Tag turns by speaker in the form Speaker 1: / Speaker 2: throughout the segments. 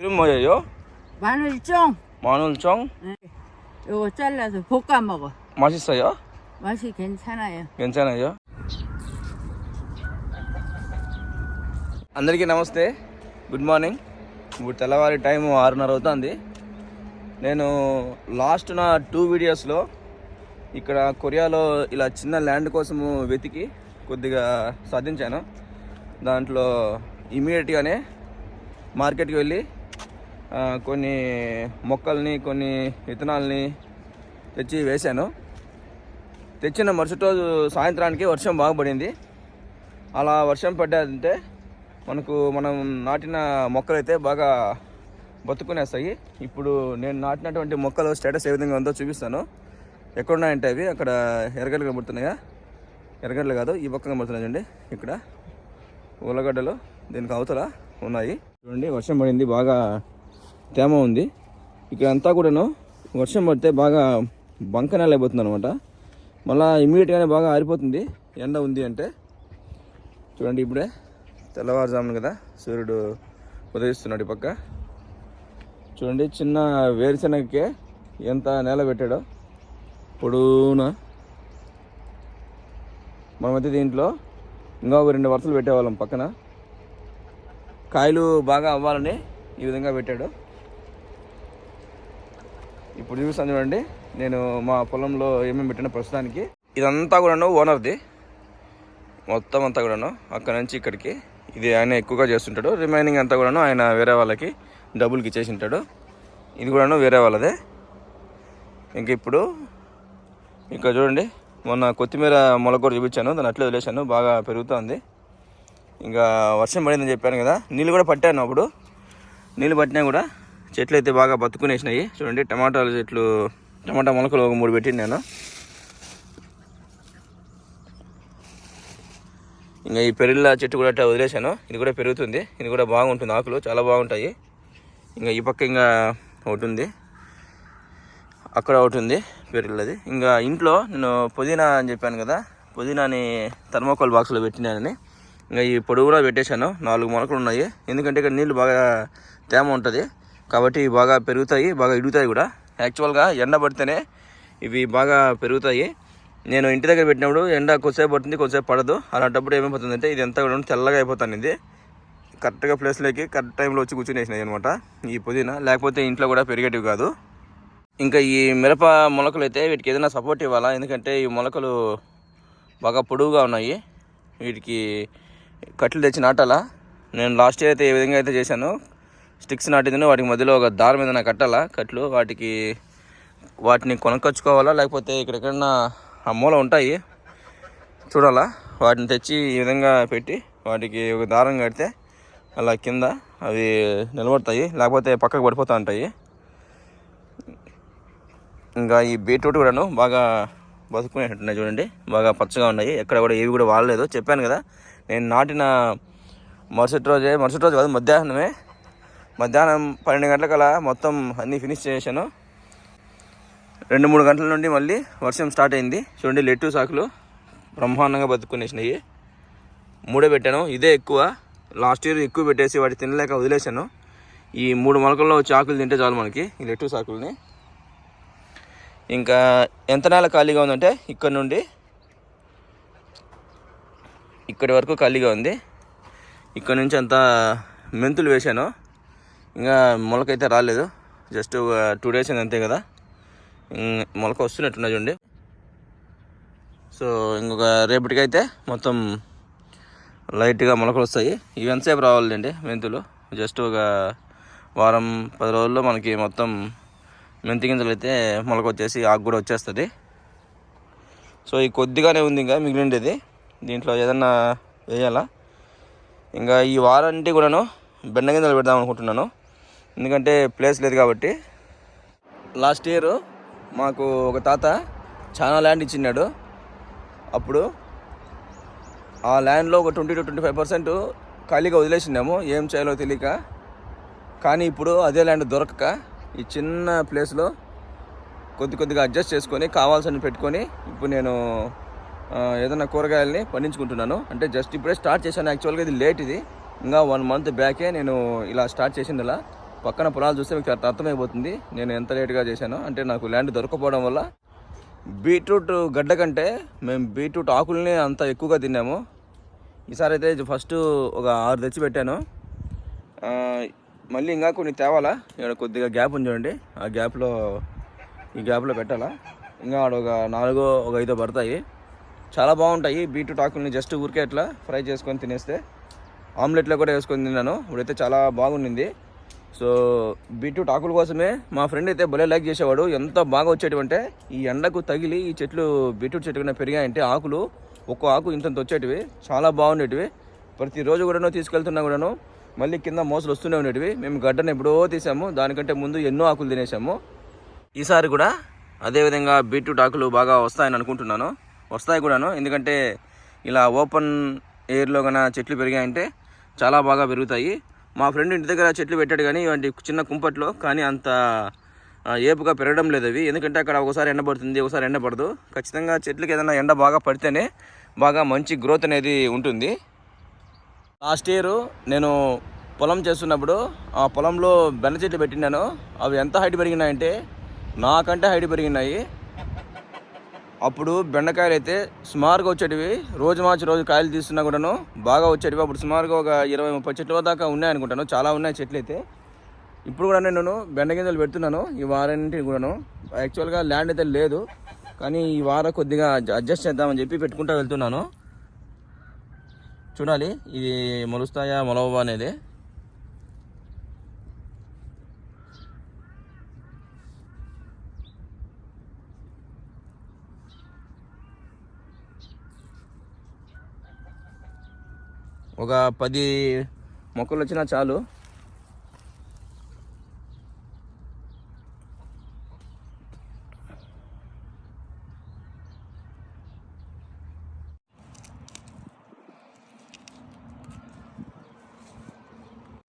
Speaker 1: 이름 뭐예요?
Speaker 2: 마늘쫑
Speaker 1: 마늘쫑
Speaker 2: 네. 요거 잘라서 볶아 먹어
Speaker 1: 맛있어요?
Speaker 2: 맛이 괜찮아요
Speaker 1: 괜찮아요? అందరికీ నమస్తే good morning ఇప్పుడు తెల్లవారి టైం ఆరున్నర అవుతుంది నేను లాస్ట్ నా టూ వీడియోస్లో ఇక్కడ కొరియాలో ఇలా చిన్న ల్యాండ్ కోసము వెతికి కొద్దిగా సాధించాను దాంట్లో ఇమీడియట్గానే మార్కెట్కి వెళ్ళి ఆ, కొన్ని మొక్కల్ని కొన్ని విత్తనాలని తెచ్చి వేశాను. తెచ్చిన మరుసటి రోజు సాయంత్రానికి వర్షం బాగుపడింది. అలా వర్షం పడ్డాదంటే మనకు మనం నాటిన మొక్కలు అయితే బాగా బతుకునేస్తాయి. ఇప్పుడు నేను నాటినటువంటి మొక్కలు స్టేటస్ ఏ విధంగా ఉందో చూపిస్తాను. ఎక్కడున్నాయంటే అవి? అక్కడ ఎర్రగడ్డలు కనబడుతున్నాయా? ఎర్రగడ్డలు కాదు ఈ పక్క కనబడుతున్నాయి చూడండి. ఇక్కడ ఉల్లగడ్డలు దీనికి అవతల ఉన్నాయి. చూడండి వర్షం పడింది బాగా తేమ ఉంది. ఇక్కడ అంతా కూడాను వర్షం పడితే బాగా బంక నేల అయిపోతుంది అనమాట మళ్ళీ ఇమీడియట్గానే బాగా ఆరిపోతుంది. ఎండ ఉంది అంటే. చూడండి ఇప్పుడే. తెల్లవారుజామున కదా సూర్యుడు ఉదయిస్తున్నాడు ఈ పక్క. చూడండి చిన్న వేరుశనగకే ఎంత నేల పెట్టాడో. పొడవునా. మనమైతే దీంట్లో ఇంకా ఒక రెండు వరుసలు పెట్టేవాళ్ళం పక్కన. కాయలు బాగా అవ్వాలని ఈ విధంగా పెట్టాడు. ఇప్పుడు చూపిస్తాను చూడండి. నేను మా పొలంలో ఏమేమి పెట్టిన ప్రస్తుతానికి. ఇదంతా కూడాను ఓనర్ది. మొత్తం అంతా కూడాను అక్కడ నుంచి ఇక్కడికి. ఇది ఆయన ఎక్కువగా చేస్తుంటాడు. రిమైనింగ్ అంతా కూడాను ఆయన వేరే వాళ్ళకి డబ్బులకి ఇచ్చేసి ఉంటాడు ఇది కూడాను వేరే వాళ్ళదే. ఇంక ఇప్పుడు ఇక్కడ చూడండి. మొన్న కొత్తిమీర మొలకూర చూపించాను. దాన్ని అట్లే వదిలేశాను. బాగా పెరుగుతుంది. ఇంకా వర్షం పడిందని చెప్పాను కదా. నీళ్ళు కూడా పట్టాను అప్పుడు. నీళ్ళు పట్టినా కూడా చెట్లు అయితే బాగా బతుకునేసినాయి. చూడండి టమాటాల చెట్లు టమాటా మొలకలు ఒక మూడు పెట్టింది నేను. ఇంకా ఈ పెరిల్ల చెట్టు కూడా అట్లా వదిలేశాను. ఇది కూడా పెరుగుతుంది. ఇది కూడా బాగుంటుంది ఆకులు చాలా బాగుంటాయి. ఇంకా ఈ పక్క ఇంకా ఒకటి ఉంది. అక్కడ ఒకటి ఉంది పెరిళ్ళది ఇంకా ఇంట్లో నేను పుదీనా అని చెప్పాను కదా పుదీనాని థర్మోకోల్ బాక్స్లో పెట్టినానని. ఇంకా ఈ పొడవునా పెట్టేశాను. నాలుగు మొలకలు ఉన్నాయి. ఎందుకంటే ఇక్కడ నీళ్ళు బాగా తేమ ఉంటుంది. కాబట్టి బాగా పెరుగుతాయి బాగా ఇడుగుతాయి కూడా. యాక్చువల్గా ఎండ పడితేనే ఇవి బాగా పెరుగుతాయి. నేను ఇంటి దగ్గర పెట్టినప్పుడు ఎండ కొద్దిసేపు పడుతుంది కొద్దిసేపు పడదు. అలాంటప్పుడు ఏమైపోతుందంటే ఇది ఎంత కూడా తెల్లగా అయిపోతాను ఇది. కరెక్ట్గా ప్లేస్లోకి కరెక్ట్ టైంలో వచ్చి కూర్చునేసినాయి అనమాట ఈ పుదీనా. లేకపోతే ఇంట్లో కూడా పెరిగేటివి కాదు. ఇంకా ఈ మిరప మొలకలు అయితే వీటికి ఏదైనా సపోర్ట్ ఇవ్వాలా? ఎందుకంటే ఈ మొలకలు బాగా పొడవుగా ఉన్నాయి. వీటికి కట్లు తెచ్చి నాటాలా? నేను లాస్ట్ ఇయర్ అయితే ఏ విధంగా అయితే చేశాను స్టిక్స్ నాటిందని వాటికి మధ్యలో ఒక దారం మీద కట్టాలా? కట్లు వాటికి వాటిని కొనకొచ్చుకోవాలా? లేకపోతే ఇక్కడెక్కడన్నా ఆ మూల ఉంటాయి? చూడాలా? వాటిని తెచ్చి ఈ విధంగా పెట్టి వాటికి ఒక దారం కడితే అలా కింద అవి నిలబడతాయి. లేకపోతే పక్కకు పడిపోతూ ఉంటాయి. ఇంకా ఈ బీట్రూట్ కూడాను బాగా బతుకునేట్టున్నాయి చూడండి. బాగా పచ్చగా ఉన్నాయి. ఎక్కడ కూడా ఏవి కూడా వాడలేదు. చెప్పాను కదా నేను నాటిన మరుసటి రోజే మరుసటి రోజు కాదు మధ్యాహ్నమే మధ్యాహ్నం పన్నెండు గంటలకల్లా మొత్తం అన్నీ ఫినిష్ చేశాను రెండు మూడు గంటల నుండి మళ్ళీ వర్షం స్టార్ట్ అయింది. చూడండి లెట్టు సాకులు బ్రహ్మాండంగా బతుకునేసినాయి. మూడే పెట్టాను ఇదే ఎక్కువ. లాస్ట్ ఇయర్ ఎక్కువ పెట్టేసి వాటి తినలేక వదిలేశాను. ఈ మూడు మొలకల్లో వచ్చి ఆకులు తింటే చాలు మనకి ఈ లెట్టు సాకుల్ని. ఇంకా ఎంత నేల ఖాళీగా ఉందంటే ఇక్కడ నుండి ఇక్కడి వరకు ఖాళీగా ఉంది. ఇక్కడ నుంచి అంతా మెంతులు వేశాను. ఇంకా మొలకైతే రాలేదు. జస్ట్ టూ డేస్ అయింది అంతే కదా. మొలక వస్తున్నట్టున్నా చూడండి. సో ఇంకొక రేపటికైతే మొత్తం లైట్గా మొలకలు వస్తాయి. ఇవి ఎంతసేపు రావాలండి మెంతులు? జస్ట్ ఒక వారం పది రోజుల్లో మనకి మొత్తం మెంతి గింజలు అయితే మొలక వచ్చేసి ఆకు కూడా వచ్చేస్తుంది. సో ఈ కొద్దిగానే ఉంది ఇంకా మిగిలిండేది. దీంట్లో ఏదన్నా వేయాలా? ఇంకా ఈ వారంటీ కూడాను బెండ గింజలు పెడదాం అనుకుంటున్నాను. ఎందుకంటే ప్లేస్ లేదు కాబట్టి. లాస్ట్ ఇయర్ మాకు ఒక తాత చాలా ల్యాండ్ ఇచ్చినాడు అప్పుడు ఆ ల్యాండ్లో ఒక twenty to twenty five percent ఖాళీగా వదిలేసినాము ఏం చేయాలో తెలియక. కానీ ఇప్పుడు అదే ల్యాండ్ దొరకక ఈ చిన్న ప్లేస్లో కొద్ది కొద్దిగా అడ్జస్ట్ చేసుకొని కావాల్సిన పెట్టుకొని ఇప్పుడు నేను ఏదైనా కూరగాయలని పండించుకుంటున్నాను. అంటే జస్ట్ ఇప్పుడే స్టార్ట్ చేశాను. యాక్చువల్గా ఇది లేట్ ఇది. ఇంకా వన్ మంత్ బ్యాకే నేను ఇలా స్టార్ట్ చేసింది ఇలా పక్కన పొలాలు చూస్తే మీకు అర్థమైపోతుంది. నేను ఎంత లేట్గా చేశాను. అంటే నాకు ల్యాండ్ దొరకపోవడం వల్ల బీట్రూట్ గడ్డ కంటే మేము బీట్రూట్ ఆకుల్ని అంత ఎక్కువగా తిన్నాము. ఈసారి అయితే ఫస్ట్ ఒక ఆరు తెచ్చి పెట్టాను. మళ్ళీ ఇంకా కొన్ని తేవాలా? ఇక్కడ కొద్దిగా గ్యాప్ ఉంది చూడండి. ఆ గ్యాప్లో ఈ గ్యాప్లో పెట్టాలా? ఇంకా ఆడ ఒక నాలుగో ఒక ఐదో పడతాయి. చాలా బాగుంటాయి బీట్రూట్ ఆకుల్ని. జస్ట్ ఊరికే అట్లా ఫ్రై చేసుకొని తినేస్తే. ఆమ్లెట్లో కూడా వేసుకొని తిన్నాను. ఇప్పుడైతే చాలా బాగుండింది. సో బీట్రూట్ ఆకుల కోసమే మా ఫ్రెండ్ అయితే భలే లైక్ చేసేవాడు. ఎంత బాగా వచ్చేటివంటే ఈ ఎండకు తగిలి ఈ చెట్లు బీట్రూట్ చెట్టు కన్నా పెరిగాయంటే ఆకులు ఒక్కో ఆకు ఇంతంత వచ్చేటివి. చాలా బాగుండేటివి. ప్రతిరోజు కూడాను తీసుకెళ్తున్నా కూడాను మళ్ళీ కింద మోసలు వస్తూనే ఉండేటివి. మేము గడ్డను ఎప్పుడో తీసాము. దానికంటే ముందు ఎన్నో ఆకులు తినేసాము. ఈసారి కూడా అదేవిధంగా బీట్రూట్ ఆకులు బాగా వస్తాయని అనుకుంటున్నాను. వస్తాయి కూడాను. ఎందుకంటే ఇలా ఓపెన్ ఎయిర్లో కన్నా చెట్లు పెరిగాయంటే చాలా బాగా పెరుగుతాయి. మా ఫ్రెండ్ ఇంటి దగ్గర చెట్లు పెట్టాడు కానీ ఇవంటి చిన్న కుంపట్లో కానీ అంత ఏపుగా పెరగడం లేదు అవి. ఎందుకంటే అక్కడ ఒకసారి ఎండ పడుతుంది ఒకసారి ఎండ పడదు. ఖచ్చితంగా చెట్లకి ఏదైనా ఎండ బాగా పడితేనే బాగా మంచి గ్రోత్ అనేది ఉంటుంది. లాస్ట్ ఇయర్ నేను పొలం చేస్తున్నప్పుడు ఆ పొలంలో బెండ చెట్లు పెట్టినాను. అవి ఎంత హైట్ పెరిగినాయంటే నాకంటే హైట్ పెరిగినాయి. అప్పుడు బెండకాయలు అయితే సుమారుగా వచ్చేటివి. రోజు మార్చి రోజు కాయలు తీస్తున్నా కూడాను బాగా వచ్చేటివి. అప్పుడు సుమారుగా ఒక ఇరవై ముప్పై చెట్ల దాకా ఉన్నాయి అనుకుంటాను. చాలా ఉన్నాయి చెట్లు అయితే ఇప్పుడు కూడా నేను బెండ గింజలు పెడుతున్నాను. ఈ వారానికి కూడాను. యాక్చువల్గా ల్యాండ్ అయితే లేదు. కానీ ఈ వారం కొద్దిగా అడ్జస్ట్ చేద్దామని చెప్పి పెట్టుకుంటూ వెళ్తున్నాను. చూడాలి ఇది మొలుస్తాయా మొలవా అనేది. ఒక పది మొక్కలు వచ్చినా చాలు.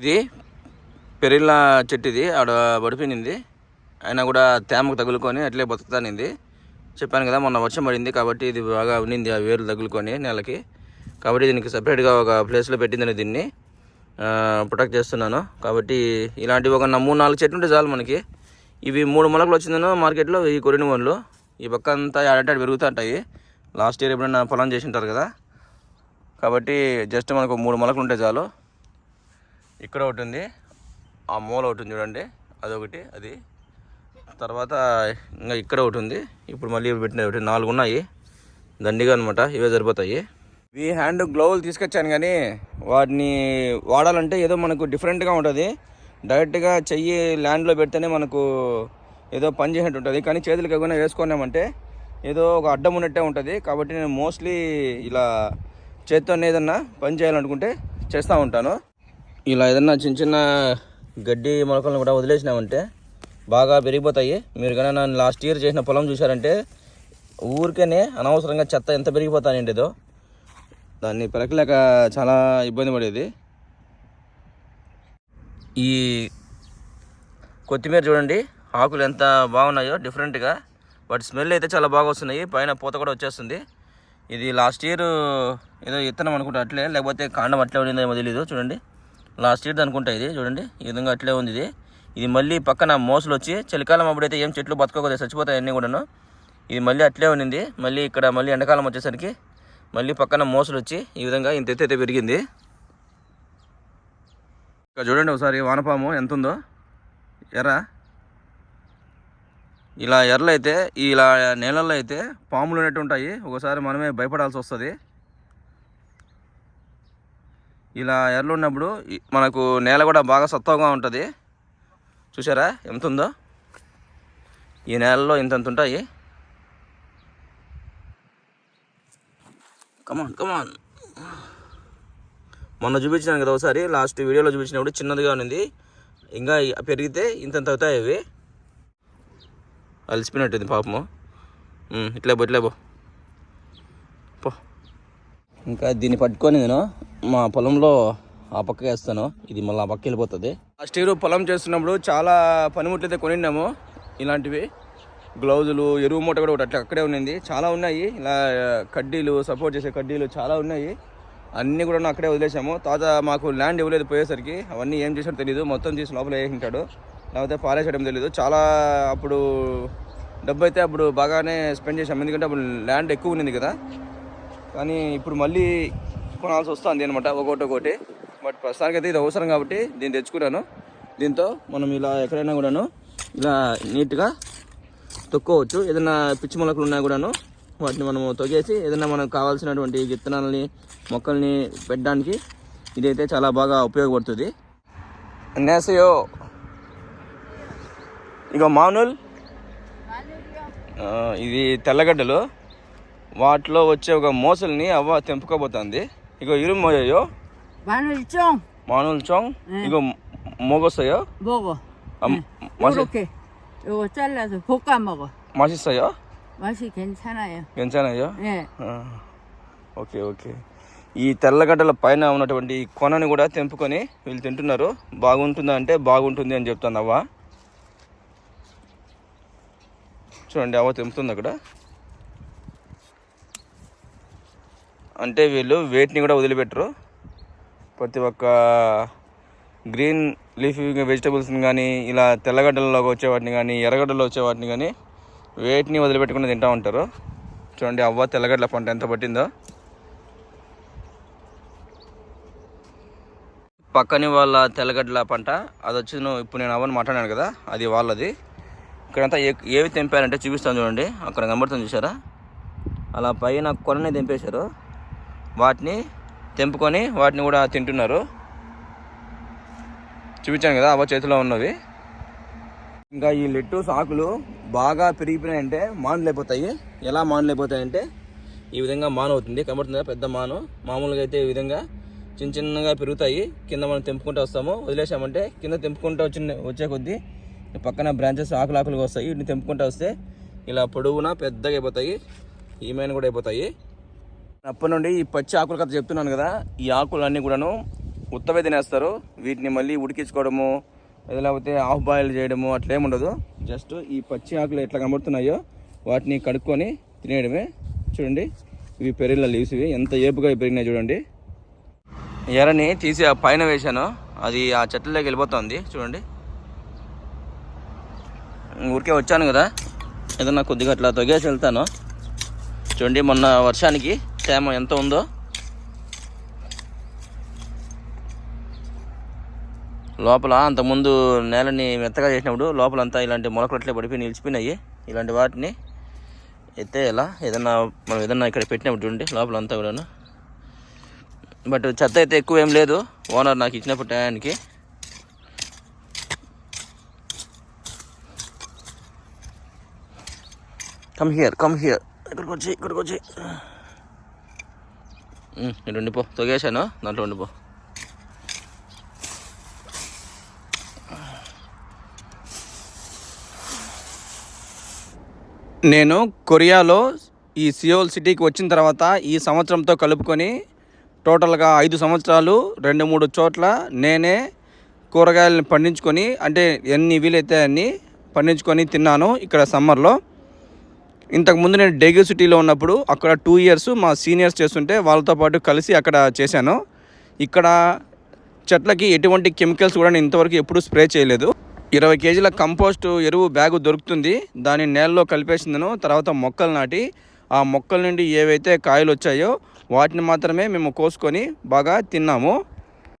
Speaker 1: ఇది పెరిళ్ళ చెట్టు ఇది ఆడ పడిపోయింది. అయినా కూడా తేమకు తగులుకొని అట్లే బతుకుతానింది. చెప్పాను కదా మొన్న వర్షం పడింది కాబట్టి ఇది బాగా ఉన్నింది ఆ వేర్లు తగులుకొని నెలకి. కాబట్టి దీనికి సపరేట్గా ఒక ప్లేస్లో పెట్టిందని దీన్ని ప్రొటెక్ట్ చేస్తున్నాను. కాబట్టి ఇలాంటివి ఒక మూడు నాలుగు చెట్లు ఉంటే చాలు మనకి. ఇవి మూడు మొలకలు వచ్చిందనో మార్కెట్లో ఈ కొరిని వన్లు ఈ పక్క అంతా ఆడటాడు పెరుగుతూ ఉంటాయి. లాస్ట్ ఇయర్ ఎప్పుడైనా పొలం చేసి ఉంటారు కదా. కాబట్టి జస్ట్ మనకు మూడు మొలకలు ఉంటే చాలు. ఇక్కడ ఒకటి ఉంది. ఆ మూల ఒకటి ఉంది చూడండి. అదొకటి అది. తర్వాత ఇంకా ఇక్కడ ఒకటి ఉంది. ఇప్పుడు మళ్ళీ పెట్టిన ఒకటి. నాలుగు ఉన్నాయి. దండిగా అనమాట ఇవే సరిపోతాయి. ఈ హ్యాండ్ గ్లోవులు తీసుకొచ్చాను కానీ వాటిని వాడాలంటే ఏదో మనకు డిఫరెంట్గా ఉంటుంది. డైరెక్ట్గా చెయ్యి ల్యాండ్లో పెడితేనే మనకు ఏదో పని చేసినట్టు ఉంటుంది. కానీ చేతులకు ఏమైనా వేసుకున్నామంటే ఏదో ఒక అడ్డం ఉన్నట్టే ఉంటుంది. కాబట్టి నేను మోస్ట్లీ ఇలా చేత్తో ఏదన్నా పని చేయాలనుకుంటే చేస్తూ ఉంటాను. ఇలా ఏదన్నా చిన్న చిన్న గడ్డి మొలకలను కూడా వదిలేసినామంటే బాగా పెరిగిపోతాయి. మీరు కానీ నన్ను లాస్ట్ ఇయర్ చేసిన పొలం చూశారంటే ఊరికేనే అనవసరంగా చెత్త ఎంత పెరిగిపోతానండేదో దాన్ని పెరకలేక చాలా ఇబ్బంది పడేది. ఈ కొత్తిమీర చూడండి ఆకులు ఎంత బాగున్నాయో డిఫరెంట్గా వాటి స్మెల్ అయితే చాలా బాగా వస్తున్నాయి. పైన పూత కూడా వచ్చేస్తుంది. ఇది లాస్ట్ ఇయర్ ఏదో ఇత్తనం అనుకుంటా అట్లే. లేకపోతే కాండం అట్లే ఉండిందేమో తెలీదు చూడండి. లాస్ట్ ఇయర్ అనుకుంటా ఇది చూడండి. ఈ విధంగా అట్లే ఉంది ఇది. ఇది మళ్ళీ పక్కన మోసలు వచ్చి చలికాలం అప్పుడైతే ఏం చెట్లు బతకకూడదు చచ్చిపోతాయి అన్నీ కూడాను. ఇది మళ్ళీ అట్లే ఉన్నింది మళ్ళీ ఇక్కడ మళ్ళీ ఎండాకాలం వచ్చేసరికి మళ్ళీ పక్కన మోసలు వచ్చి ఈ విధంగా ఇంత ఎత్తు అయితే పెరిగింది. ఇక చూడండి ఒకసారి వానపాము ఎంత ఉందో ఎర్ర. ఇలా ఎర్రలు అయితే ఇలా నేలల్లో అయితే పాములు ఉన్నట్టు ఉంటాయి. ఒకసారి మనమే భయపడాల్సి వస్తుంది. ఇలా ఎర్రలు ఉన్నప్పుడు మనకు నేల కూడా బాగా సత్వగా ఉంటుంది. చూసారా ఎంత ఉందో ఈ నేలలో ఇంతంత ఉంటాయి. కమాన్ కమాన్ మొన్న చూపించాను కదా ఒకసారి లాస్ట్ వీడియోలో చూపించినప్పుడు చిన్నదిగా ఉంది ఇంకా పెరిగితే ఇంతంత అవుతాయి అవి. అలసిపోయినట్టుంది పాపము. ఉమ్, ఇట్లే పో ఇట్లే పో. పో. ఇంకా దీన్ని పట్టుకొని నేను మా పొలంలో ఆ పక్క వేస్తాను. ఇది మళ్ళీ ఆ పక్క వెళ్ళిపోతుంది. లాస్ట్ ఇయర్ పొలం చేస్తున్నప్పుడు చాలా పనిముట్లు అయితే కొనిన్నాము ఇలాంటివి. గ్లౌజులు ఎరువు మూట కూడా ఒకటి అట్లా అక్కడే ఉన్నింది చాలా ఉన్నాయి. ఇలా కడ్డీలు సపోర్ట్ చేసే కడ్డీలు చాలా ఉన్నాయి. అన్నీ కూడా అక్కడే వదిలేసాము తాత మాకు ల్యాండ్ ఇవ్వలేదు పోయేసరికి. అవన్నీ ఏం చేసాడో తెలియదు మొత్తం తీసి లోపల వేసింటాడు లేకపోతే పారేసేయడం తెలియదు చాలా అప్పుడు డబ్బు అయితే అప్పుడు బాగానే స్పెండ్ చేసాము ఎందుకంటే అప్పుడు ల్యాండ్ ఎక్కువ ఉన్నింది కదా. కానీ ఇప్పుడు మళ్ళీ కొనాల్సి వస్తుంది అనమాట ఒకటి ఒకటి. బట్ ప్రస్తుతానికి అయితే ఇది అవసరం కాబట్టి దీన్ని తెచ్చుకున్నాను. దీంతో మనం ఇలా ఎక్కడైనా కూడాను ఇలా నీట్గా తొక్కోవచ్చు. ఏదైనా పిచ్చి మొలకలు ఉన్నా కూడాను వాటిని మనము తొగేసి ఏదైనా మనకు కావాల్సినటువంటి విత్తనాలని మొక్కల్ని పెట్టడానికి ఇదైతే చాలా బాగా ఉపయోగపడుతుంది. నేసయో ఇక మానుల్. ఇది తెల్లగడ్డలు. వాటిలో వచ్చే ఒక మోసల్ని అవ్వ తెంపుకోబోతుంది. ఇక ఇరుమోయో మానుల్ చోంగ్
Speaker 2: ఇగో మోగోసయో మోగో. 요거 잘라서 볶아 먹어.
Speaker 1: 맛있어요?
Speaker 2: 맛이 괜찮아요.
Speaker 1: 괜찮아요?
Speaker 2: 예.
Speaker 1: ఆ, ఓకే ఓకే ఈ తెల్లగడ్డల పైన ఉన్నటువంటి ఈ కొనని కూడా తెంపుకొని వీళ్ళు తింటున్నారు బాగుంటుందా అంటే బాగుంటుంది అని చెప్తాను అవ్వ చూడండి అవ్వ తెంపుతుంది అక్కడ అంటే వీళ్ళు వేటిని కూడా వదిలిపెట్టరు ప్రతి ఒక్క గ్రీన్ లీఫీ వెజిటబుల్స్ని కానీ ఇలా తెల్లగడ్డలలో వచ్చే వాటిని కానీ ఎర్రగడ్డలో వచ్చే వాటిని కానీ వేటిని వదిలిపెట్టకుండా తింటూ ఉంటారు. చూడండి అవ్వ తెల్లగడ్డల పంట ఎంత పట్టిందో. పక్కని వాళ్ళ తెల్లగడ్డల పంట అది వచ్చి నువ్వు ఇప్పుడు నేను అవ్వని మాట్లాడాను కదా అది వాళ్ళది. ఇక్కడంతా ఏ ఏవి తెంపారంటే చూపిస్తాను చూడండి. అక్కడ కనబడుతుంది చూసారా అలా పైన కొనని తెంపేశారు. వాటిని తెంపుకొని వాటిని కూడా తింటున్నారు. చూపించాను కదా అవ్వ చేతిలో ఉన్నవి. ఇంకా ఈ లెట్టూస్ ఆకులు బాగా పెరిగిపోయినాయంటే మానులైపోతాయి అయిపోతాయి. ఎలా మానులైపోతాయంటే ఈ విధంగా మాను అవుతుంది. కనబడుతుందా? పెద్ద మాను. మామూలుగా అయితే ఈ విధంగా చిన్న చిన్నగా పెరుగుతాయి. కింద మనం తెంపుకుంటూ వస్తాము. వదిలేసామంటే కింద తెంపుకుంటూ వచ్చిన వచ్చే కొద్దీ పక్కన బ్రాంచెస్ ఆకులు ఆకులుగా వస్తాయి. వీటిని తెంపుకుంటూ వస్తే ఇలా పొడవునా పెద్దగా అయిపోతాయి. ఈమెయిన్ కూడా అయిపోతాయి. అప్పటి నుండి ఈ పచ్చి ఆకుల కథ చెప్తున్నాను కదా. ఈ ఆకులన్నీ కూడాను ఉత్తవే తినేస్తారు వీటిని మళ్ళీ ఉడికించుకోవడము లేకపోతే ఆఫ్ బాయిల్ చేయడము అట్లా ఏమి ఉండదు. జస్ట్ ఈ పచ్చి ఆకులు ఎట్లా కనబడుతున్నాయో వాటిని కడుక్కొని తినేయడమే. చూడండి ఇవి పెరిగిన లీవ్స్ ఇవి. ఎంత ఏపుగా పెరిగినాయి చూడండి. ఎర్రని తీసి ఆ పైన వేశాను. అది ఆ చెట్లలోకి వెళ్ళిపోతుంది. చూడండి. ఊరికే వచ్చాను కదా. ఏదన్నా కొద్దిగా అట్లా తొగేసి వెళ్తాను. చూడండి మొన్న వర్షానికి తేమ ఎంత ఉందో. లోపల అంతకుముందు నేలని మెత్తగా చేసినప్పుడు లోపలంతా ఇలాంటి మొలకలు అట్లే పడిపోయి నిలిచిపోయినాయి. ఇలాంటి వాటిని ఎత్తే ఎలా? ఏదన్నా మనం ఏదన్నా ఇక్కడ పెట్టినప్పుడు చూడండి లోపల అంతా కూడాను. బట్ చెత్త అయితే ఎక్కువ ఏం లేదు. ఓనర్ నాకు ఇచ్చినప్పుడు టయానికి. కమ్ హియర్ కమ్ హియర్ ఇక్కడికి వచ్చి ఇక్కడికి వచ్చి ఇటు ఉండిపో తొగేశాను. దాంట్లో ఉండిపో. నేను కొరియాలో ఈ సియోల్ సిటీకి వచ్చిన తర్వాత ఈ సంవత్సరంతో కలుపుకొని టోటల్గా ఐదు సంవత్సరాలు రెండు మూడు చోట్ల నేనే కూరగాయలను పండించుకొని అంటే ఎన్ని వీలైతే అన్ని పండించుకొని తిన్నాను ఇక్కడ సమ్మర్లో. ఇంతకుముందు నేను డెగ్యూ సిటీలో ఉన్నప్పుడు అక్కడ టూ ఇయర్స్ మా సీనియర్స్ చేస్తుంటే వాళ్ళతో పాటు కలిసి అక్కడ చేశాను. ఇక్కడ చెట్లకి ఎటువంటి కెమికల్స్ కూడా నేను ఇంతవరకు ఎప్పుడూ స్ప్రే చేయలేదు. ఇరవై కేజీల కంపోస్ట్ ఎరువు బ్యాగు దొరుకుతుంది. దాన్ని నేలలో కలిపేసిందను తర్వాత మొక్కలు నాటి ఆ మొక్కల నుండి ఏవైతే కాయలు వచ్చాయో వాటిని మాత్రమే మేము కోసుకొని బాగా తిన్నాము.